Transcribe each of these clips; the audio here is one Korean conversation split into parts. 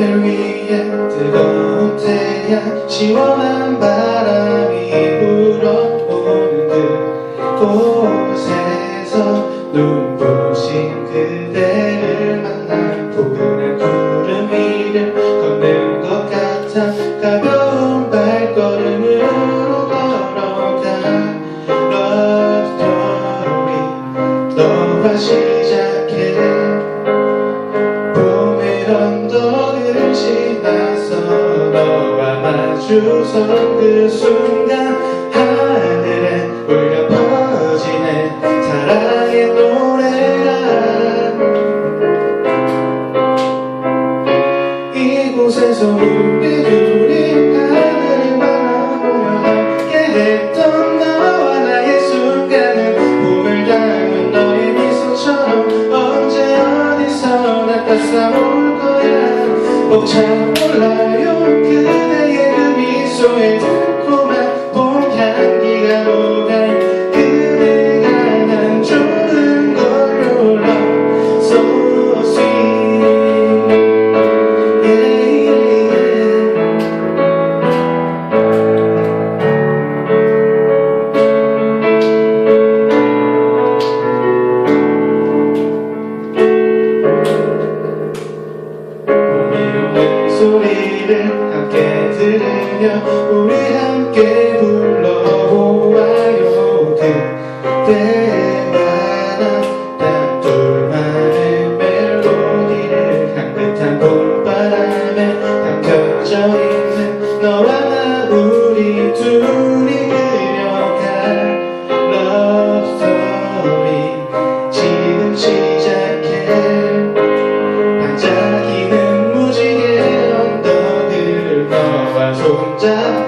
별 위에 뜨거운 태양 시원한 바람이 불어오는 그곳에서 눈부신 그대를 만나 포근한 구름 위를 걷는 것 같아 가벼운 발걸음으로 걸어가 Love Story. 너와 시작. 주선 그 순간 하늘에 울려 퍼지네. 사랑의 노래가 이곳에서 우리 둘이 하늘을 바라보며 함께 했던 너와 나의 순간은 꿈을 닮은 너의 미소처럼 언제 어디서나 따스울 거야? 벅차 올라 to leave it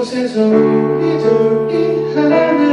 곳에서 이들이 하나